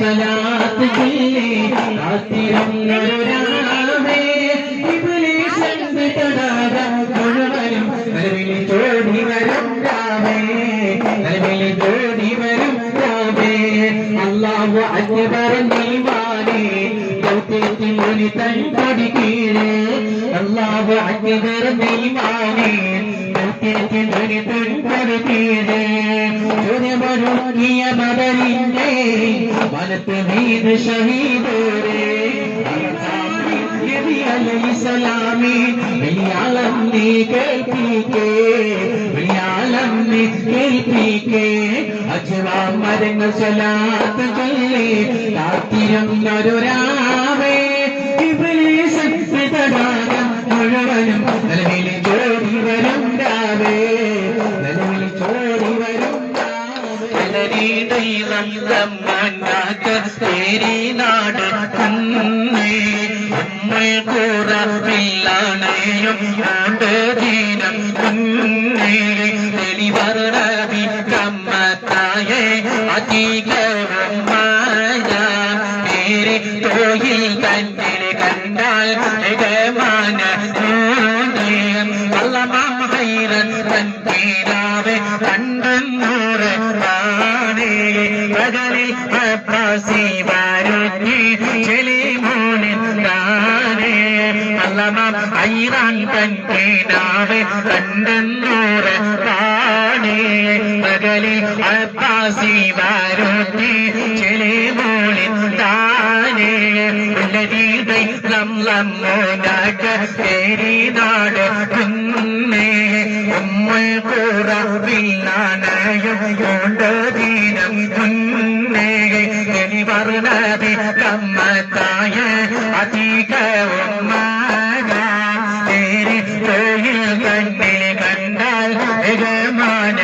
സലാത്ത് ഇബ്ലീസെന്ത് തടാകം മുഴുവനും നിലവിളി ചോടി വരും രാമേ. ചോടി വരും രാമേ. അല്ലാഹു അക്ബർ നീമാനേ ദൗത്യത്തിൽ ഒരു തൻ കൊടി കീഴേ. അല്ലാഹു അക്ബർ നീമാനേ ദൗത്യത്തിൽ ഒരു തൻ കൊടി കീഴേ. ചുരമൊരുക്കിയ മദറിന്റെ വനത്ത് നീത് ഷഹീദോരേ അലൈസലാമി വലിയാളം നീ കേൾപ്പിക്കേ. വലിയാളം നീ കേൾപ്പിക്കേ. അജവാ മരങ്ങൾ സ്വലാത്ത് ചൊല്ലി കാത്തിരുന്നൊരാവേ നാട് കണ്ണേ നമ്മൾ കൂറവില്ലാണയും ദീനം കുന്നേ തെളിവർണവി കമ്മത്തായേ അധികവും മായ പേര് തോയിൽ തന്നെ കണ്ടാൽ ഏകമാന കള്ളമായിരൻ തൻ പേരാവെ കണ്ടെന്നൂറ് കാണേ കടലിൽ അപ്പാസി വരുത്തി ചെളിമോനിൽ കാണേ കള്ളമാം ഐറാൻ തൻ പേരാവെ കണ്ടെന്നൂറ് കാണേ പകലിൽ അപ്പാസി വരുത്തി ലം ലം മോനാക തേരി നാട് കുന്നേ. ഉമ്മൾ കൂറവില്ലാണയും കൊണ്ടതീനം കുന്നേ എലിവർണതി കമ്മത്തായ അധികവും തൊഴിൽ കണ്ണിൽ കണ്ടാൽ യജമാന